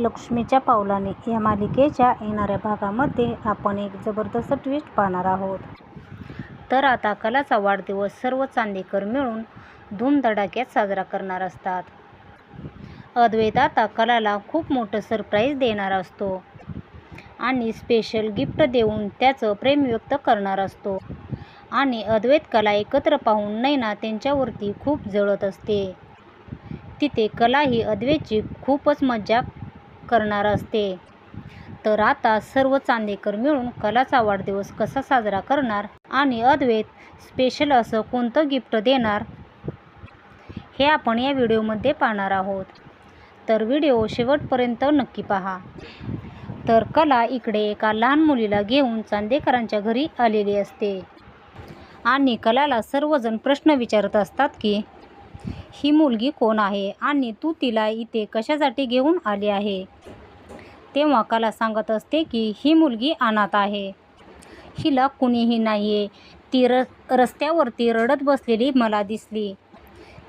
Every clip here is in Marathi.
लक्ष्मीच्या पावलाने या मालिकेच्या येणाऱ्या भागामध्ये आपण एक जबरदस्त ट्विस्ट पाहणार आहोत. तर आता कलाचा वाढदिवस सर्व चांदेकर मिळून धूमधडाक्यात साजरा करणार असतात. अद्वैत आता कलाला खूप मोठं सरप्राईज देणार असतो आणि स्पेशल गिफ्ट देऊन त्याचं प्रेम व्यक्त करणार असतो. आणि अद्वैत कला एकत्र पाहून नैना त्यांच्यावरती खूप जळत असते. तिथे कला ही अद्वैतची खूपच मज्जा करणार असते. तर आता सर्व चांदेकर मिळून कलाचा वाढदिवस कसा साजरा करणार आणि अद्वैत स्पेशल असं कोणतं गिफ्ट देणार हे आपण या व्हिडिओमध्ये पाहणार आहोत. तर व्हिडिओ शेवटपर्यंत नक्की पहा. तर कला इकडे एका लहान मुलीला घेऊन चांदेकरांच्या घरी आलेली असते. आणि कलाला सर्वजण प्रश्न विचारत असतात की ही मुलगी कोण आहे आणि तू तिला इथे कशासाठी घेऊन आली आहे? तेव्हा कला सांगत असते की ही मुलगी अनाथ आहे. हिला कुणीही नाही आहे ती र रस्त्यावरती रडत बसलेली मला दिसली.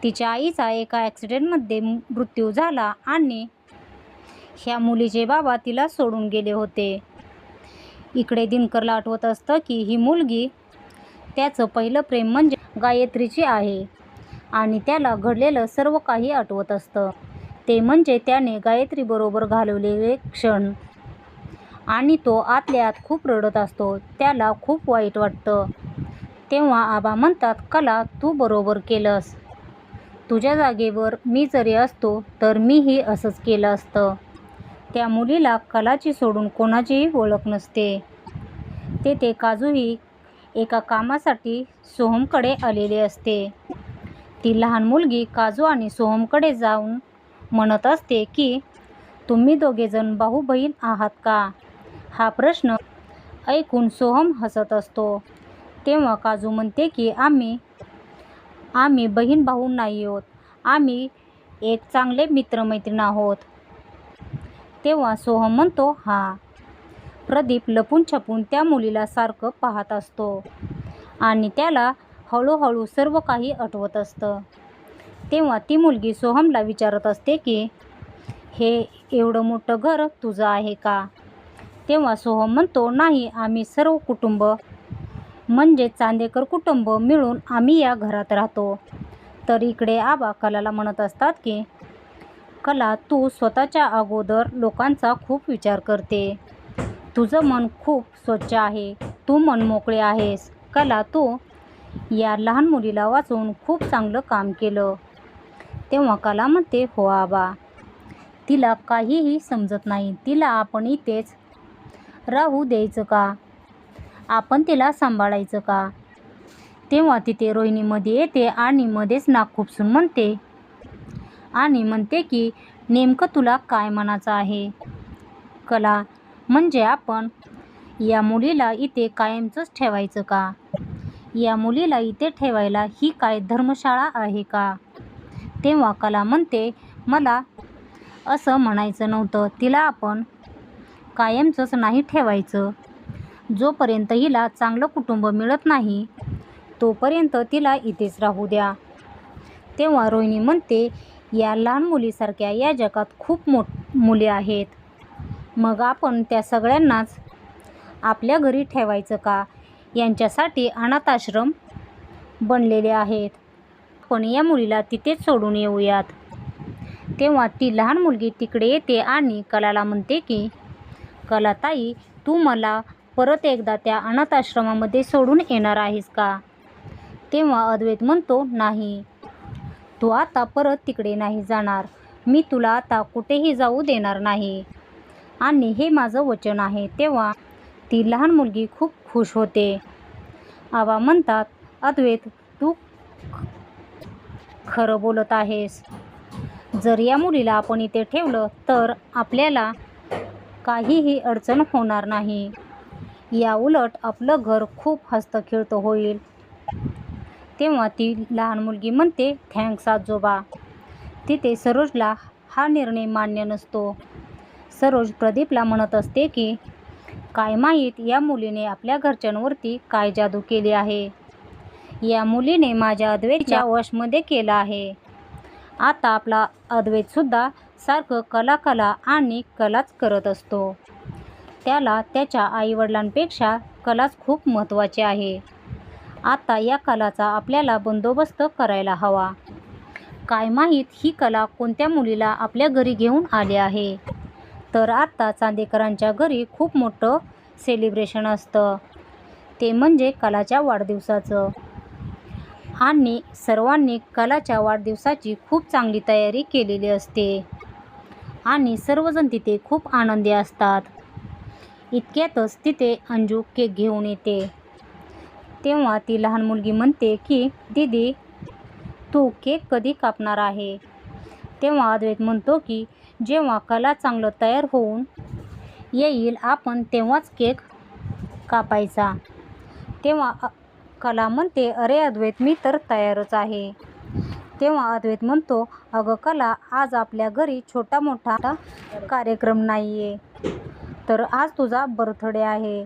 तिच्या आईचा एका ॲक्सिडेंटमध्ये मृत्यू झाला आणि ह्या मुलीचे बाबा तिला सोडून गेले होते. इकडे दिनकरला आठवत असतं की ही मुलगी त्याचं पहिलं प्रेम म्हणजे गायत्रीची आहे. आणि त्याला घडलेलं सर्व काही आठवत असतं. ते म्हणजे त्याने गायत्रीबरोबर घालवलेले क्षण. आणि तो आतल्या आत खूप रडत असतो. त्याला खूप वाईट वाटतं. तेव्हा आबा म्हणतात कला तू बरोबर केलंस. तुझ्या जागेवर मी जरी असतो तर मीही असंच केलं असतं. त्या मुलीला कलाची सोडून कोणाचीही ओळख नसते. तेथे काजूही एका कामासाठी सोहमकडे आलेले असते. ती लहान मुलगी काजू आणि सोहमकडे जाऊन म्हणत असते की तुम्ही दोघेजण भाऊ बहीण आहात का? हा प्रश्न ऐकून सोहम हसत असतो. तेव्हा काजू म्हणते की आम्ही आम्ही बहीण भाऊ नाही आहोत. आम्ही एक चांगले मित्रमैत्रीण आहोत. तेव्हा सोहम म्हणतो हा. प्रदीप लपून छपून त्या मुलीला सारखं पाहत असतो आणि त्याला हळूहळू सर्व काही आठवत असतं. तेव्हा ती मुलगी सोहमला विचारत असते की हे एवढं मोठं घर तुझं आहे का? तेव्हा सोहम म्हणतो नाही आम्ही सर्व कुटुंब म्हणजे चांदेकर कुटुंब मिळून आम्ही या घरात राहतो. तर इकडे आबा कलाला म्हणत असतात की कला तू स्वतःच्या अगोदर लोकांचा खूप विचार करते. तुझं मन खूप स्वच्छ आहे. तू मन मोकळे आहेस. कला तू या लहान मुलीला वाचवून खूप चांगलं काम केलं. तेव्हा कला म्हणते हो आबा तिला काहीही समजत नाही. तिला आपण इथेच राहू द्यायचं का? आपण तिला सांभाळायचं का? तेव्हा तिथे रोहिणीमध्ये येते आणि मध्येच नाक खुपसून म्हणते आणि म्हणते की नेमकं तुला काय म्हणायचं आहे? कला म्हणजे आपण या मुलीला इथे कायमचंच ठेवायचं का? या मुलीला इथे ठेवायला ही काय धर्मशाळा आहे का? तेव्हा कला म्हणते मला असं म्हणायचं नव्हतं. तिला आपण कायमचंच नाही ठेवायचं. जोपर्यंत हिला चांगलं कुटुंब मिळत नाही तोपर्यंत तिला इथेच राहू द्या. तेव्हा रोहिणी म्हणते या लहान मुलीसारख्या या जगात खूप मोठ मुले आहेत. मग आपण त्या सगळ्यांनाच आपल्या घरी ठेवायचं का? यांच्यासाठी अनाथाश्रम बनलेले आहेत. आपण या मुलीला तिथेच सोडून येऊयात. तेव्हा ती लहान मुलगी तिकडे येते आणि कलाला म्हणते की कलाताई तू मला परत एकदा त्या अनाथाश्रमामध्ये सोडून येणार आहेस का? तेव्हा अद्वैत म्हणतो नाही. तू आता परत तिकडे नाही जाणार. मी तुला आता कुठेही जाऊ देणार नाही. आणि हे माझं वचन आहे. तेव्हा ती लहान मुलगी खूप खुश होते. आबा म्हणतात अद्वैत तू खरं बोलत आहेस. जर या मुलीला आपण इथे ठेवलं तर आपल्याला काहीही अडचण होणार नाही. या उलट आपलं घर खूप हस्तखेळतं होईल. तेव्हा ती लहान मुलगी म्हणते थँक्स आजोबा. तिथे सरोजला हा निर्णय मान्य नसतो. सरोज प्रदीपला म्हणत असते की काय माहीत या मुलीने आपल्या घरच्यांवरती काय जादू केली आहे? या मुलीने माझ्या अद्वैतच्या वशमध्ये केलं आहे. आता आपला अद्वैतसुद्धा सारखं कला कला आणि कलाच करत असतो. त्याला त्याच्या आईवडिलांपेक्षा कलाच खूप महत्त्वाची आहे. आता या कलाचा आपल्याला बंदोबस्त करायला हवा. काय माहीत ही कला कोणत्या मुलीला आपल्या घरी घेऊन आली आहे? तर आता चांदेकरांच्या घरी खूप मोठं सेलिब्रेशन असतं. ते म्हणजे कलाच्या वाढदिवसाचं. आणि सर्वांनी कलाच्या वाढदिवसाची खूप चांगली तयारी केलेली असते. आणि सर्वजण तिथे खूप आनंदी असतात. इतक्यातच तिथे अंजू केक घेऊन येते. तेव्हा ती लहान मुलगी म्हणते की दीदी तू केक कधी कापणार आहे? तेव्हा अद्वैत म्हणतो की जेव्हा कला चांगलं तयार होऊन येईल आपण तेव्हाच केक कापायचा. तेव्हा कला म्हणते अरे अद्वैत मी तर तयारच आहे. तेव्हा अद्वैत म्हणतो अगं कला आज आपल्या घरी छोटा मोठा कार्यक्रम नाही आहे तर आज तुझा बर्थडे आहे.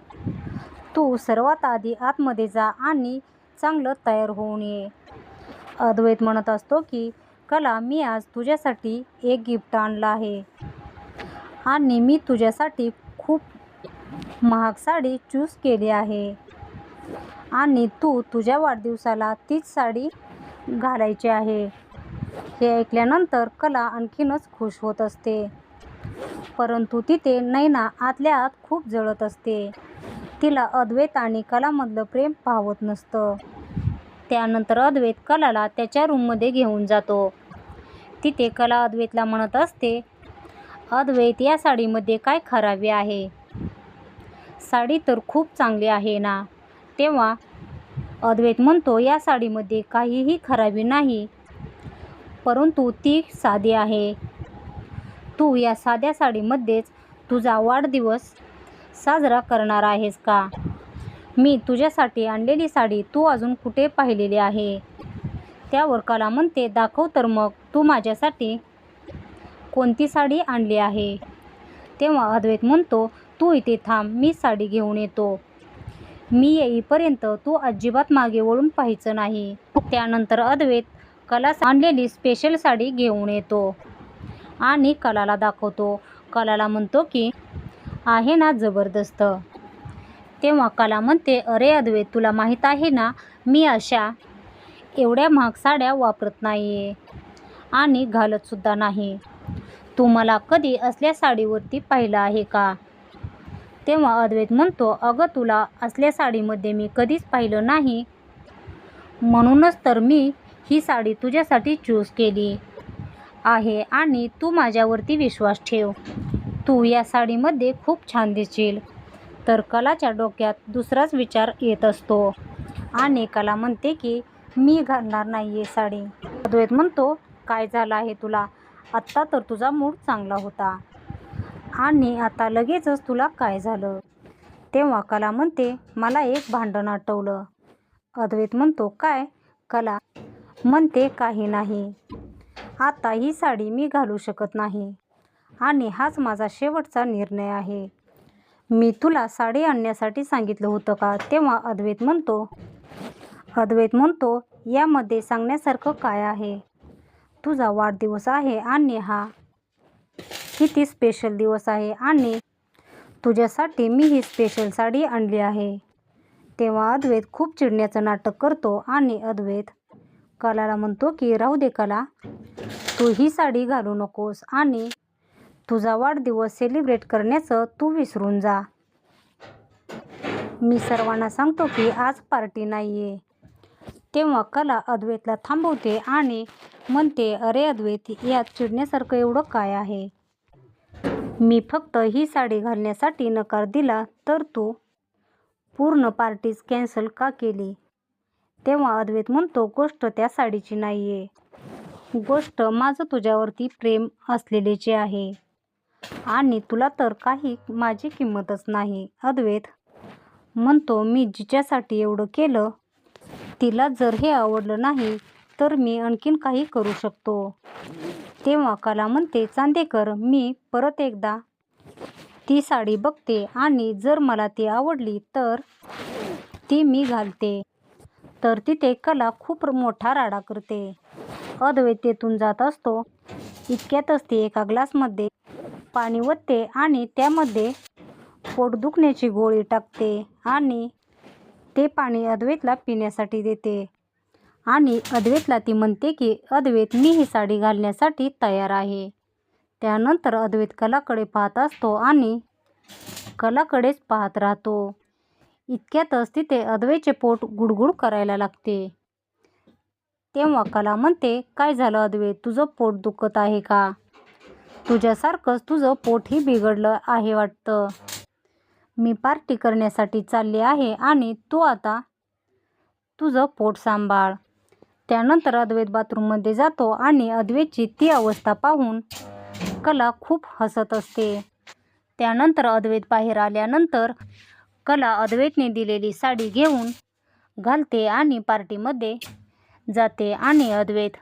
तू सर्वात आधी आतमध्ये जा आणि चांगलं तयार होऊन ये. अद्वैत म्हणत असतो की कला मी आज तुझ्यासाठी एक गिफ्ट आणलं आहे. आणि मी तुझ्यासाठी खूप महाग साडी चूज केली आहे. आणि तू तुझ्या वाढदिवसाला तीच साडी घालायची आहे. हे ऐकल्यानंतर कला आणखीनच खुश होत असते. परंतु तिथे नैना आतल्या आत खूप जळत असते. तिला अद्वैत आणि कलामधलं प्रेम पाहवत नसतं. त्यानंतर अद्वैत कलाला त्याच्या रूममध्ये घेऊन जातो. तिथे कला अद्वैतला म्हणत असते अद्वैत या साडीमध्ये काय खराबी आहे? साडी तर खूप चांगली आहे ना? तेव्हा अद्वैत म्हणतो या साडीमध्ये काहीही खराबी नाही परंतु ती साधी आहे. तू या साध्या साडीमध्येच तुझा वाढदिवस साजरा करणार आहेस का? मी तुझ्यासाठी आणलेली साडी तू अजून कुठे पाहिलेली आहे? त्यावर कला म्हणते दाखव तर मग तू माझ्यासाठी कोणती साडी आणली आहे? तेव्हा अद्वैत म्हणतो तू इथे थांब मी साडी घेऊन येतो. मी येईपर्यंत तू अजिबात मागे वळून पाहायचं नाही. त्यानंतर अद्वैत कला आणलेली स्पेशल साडी घेऊन येतो आणि कलाला दाखवतो. कलाला म्हणतो की आहे ना जबरदस्त. तेव्हा कला म्हणते अरे अद्वे तुला माहीत आहे ना मी अशा एवढ्या महाग साड्या वापरत नाही आहे आणि घालतसुद्धा नाही. तू मला कधी असल्या साडीवरती पाहिलं आहे का? तेव्हा अद्वैत म्हणतो अगं तुला असल्या साडीमध्ये मी कधीच पाहिलं नाही. म्हणूनच तर मी ही साडी तुझ्यासाठी चूज केली आहे आणि तू माझ्यावरती विश्वास ठेव. तू या साडीमध्ये खूप छान दिसशील तर कलाच्या डोक्यात दुसराच विचार येत असतो. आणि कला म्हणते की मी घालणार नाही आहे साडी. अद्वैत म्हणतो काय झालं आहे तुला? आत्ता तर तुझा मूड चांगला होता. आणि आता लगेचच तुला काय झालं? तेव्हा कला म्हणते मला एक भांडण आठवलं. अद्वैत म्हणतो काय? कला म्हणते काही नाही. आता ही साडी मी घालू शकत नाही. आणि हाच माझा शेवटचा निर्णय आहे. मी तुला साडी आणण्यासाठी सांगितलं होतं का? तेव्हा अद्वैत म्हणतो अद्वैत म्हणतो यामध्ये सांगण्यासारखं काय आहे? तुझा वाढदिवस आहे आणि हा किती स्पेशल दिवस आहे आणि तुझ्यासाठी मी ही स्पेशल साडी आणली आहे. तेव्हा अद्वैत खूप चिडण्याचं नाटक करतो आणि अद्वैत कलाला म्हणतो की राहू दे कला तू ही साडी घालू नकोस आणि तुझा वाढदिवस सेलिब्रेट करण्याचं तू विसरून जा. मी सर्वांना सांगतो की आज पार्टी नाही आहे तेव्हा कला अद्वैतला थांबवते आणि म्हणते अरे अद्वैत यात चिडण्यासारखं एवढं काय आहे? मी फक्त ही साडी घालण्यासाठी नकार दिला तर तू पूर्ण पार्टीज कॅन्सल का केली? तेव्हा अद्वैत म्हणतो गोष्ट त्या साडीची नाही आहे गोष्ट माझं तुझ्यावरती प्रेम असलेलेचे आहे. आणि तुला तर काही माझी किंमतच नाही अद्वैत. म्हणतो मी जिच्यासाठी एवढं केलं तिला जर हे आवडलं नाही तर मी आणखीन काही करू शकतो. तेव्हा कला म्हणते चांदेकर मी परत एकदा ती साडी बघते आणि जर मला ती आवडली तर ती मी घालते. तर तिथे कला खूप मोठा राडा करते. अद्वैत तेथून जात असतो. इतक्यातच ती एका ग्लासमध्ये पाणी ओतते आणि त्यामध्ये पोट दुखण्याची गोळी टाकते आणि ते पाणी अद्वैतला पिण्यासाठी देते. आणि अद्वैतला ती म्हणते की अद्वैत मी ही साडी घालण्यासाठी तयार आहे. त्यानंतर अद्वैत कलाकडे पाहत असतो आणि कलाकडेच पाहत राहतो. इतक्यातच तिथे अद्वैतचे पोट गुडगुड करायला लागते. तेव्हा कला म्हणते काय झालं अद्वैत? तुझं पोट दुखत आहे का? तुझ्यासारखंच तुझं पोटही बिघडलं आहे वाटतं. मी पार्टी करण्यासाठी चालले आहे आणि तू आता तुझं पोट सांभाळ. त्यानंतर अद्वैत बाथरूममध्ये जातो आणि अद्वैतची ती अवस्था पाहून कला खूप हसत असते. त्यानंतर अद्वैत बाहेर आल्यानंतर कला अद्वैतने दिलेली साडी घेऊन घालते आणि पार्टीमध्ये जाते आणि अद्वैत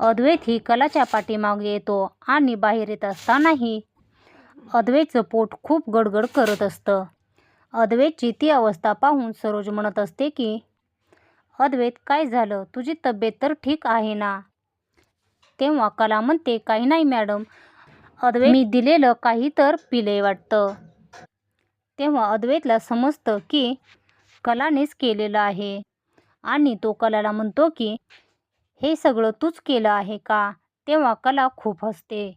अद्वैत ही कलाच्या पाठीमागे येतो आणि बाहेर येत असतानाही अद्वैतचं पोट खूप गडगड करत असतं. अद्वैतची ती अवस्था पाहून सरोज म्हणत असते की अद्वैत काय झालं? तुझी तब्येत तर ठीक आहे ना? तेव्हा कला म्हणते काही नाही मॅडम. अद्वैत मी दिलेलं काही तर पिले वाटतं. तेव्हा अद्वैतला समजतं की कलानेच केलेलं आहे. आणि तो कलाला म्हणतो की हे सगळं तूच केलं आहे का? तेव्हा कला खूप हसते.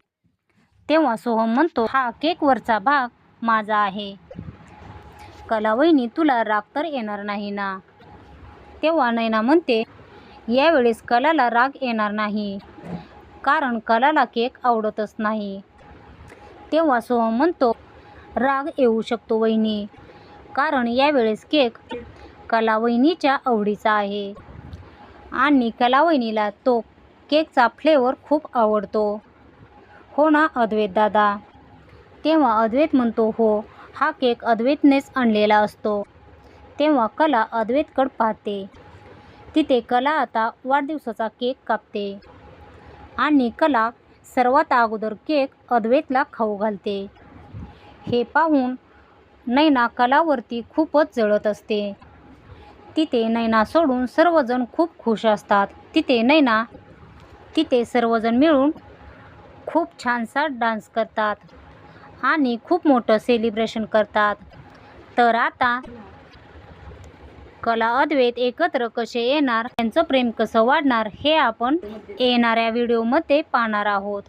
तेव्हा सोहम म्हणतो हा केकवरचा भाग माझा आहे. कला वहिनी तुला राग तर येणार नाही ना? तेव्हा नैना म्हणते यावेळेस कलाला राग येणार नाही कारण कलाला केक आवडतच नाही. तेव्हा सोहम म्हणतो राग येऊ शकतो वहिनी कारण यावेळेस केक कला वहिनीच्या आवडीचा आहे. आणि कला वहिनीला तो केकचा फ्लेवर खूप आवडतो. हो ना अद्वैत दादा? तेव्हा अद्वैत म्हणतो हो हा केक अद्वैतनेच आणलेला असतो. तेव्हा कला अद्वैतकड पाहते. तिथे कला आता वाढदिवसाचा केक कापते. आणि कला सर्वात अगोदर केक अद्वैतला खाऊ घालते. हे पाहून नैना कलावरती खूपच जळत असते. तिथे नैना सोडून सर्वजण खूप खुश असतात. तिथे नैना तिथे सर्वजण मिळून खूप छानसा डान्स करतात आणि खूप मोठं सेलिब्रेशन करतात. तर आता कला अद्वैत एकत्र कसे येणार त्यांचं प्रेम कसं वाढणार हे आपण येणाऱ्या व्हिडिओमध्ये पाहणार आहोत.